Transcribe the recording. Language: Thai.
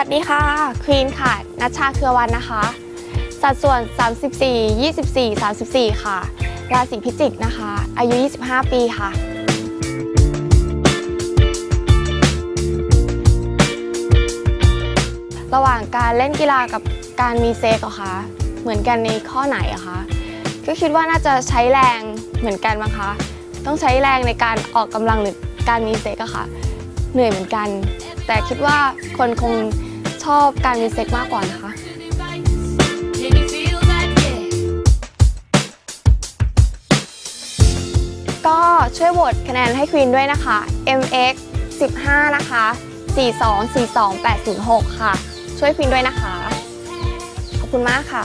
ัสดีค่ะ ควีนค่ะ นัชชาเครือวันนะคะ สัดส่วน 34 24 34 ค่ะ ราศีพิจิกนะคะ อายุ 25 ปีค่ะ ระหว่างการเล่นกีฬากับการมีเซ็กเหรอคะ เหมือนกันในข้อไหนอะคะ ก็คิดว่าน่าจะใช้แรงเหมือนกันมั้งคะ ต้องใช้แรงในการออกกำลังหรือการมีเซ็กอะค่ะ เหนื่อยเหมือนกัน แต่คิดว่าคนคง อบการมีเซ็กมากกว่านะคะก็ช่วยโหวตคะแนนให้ควีนด้วยนะคะ MX 15 นะคะ 42 42 806 ค่ะ ช่วยควีนด้วยนะคะ ขอบคุณมากค่ะ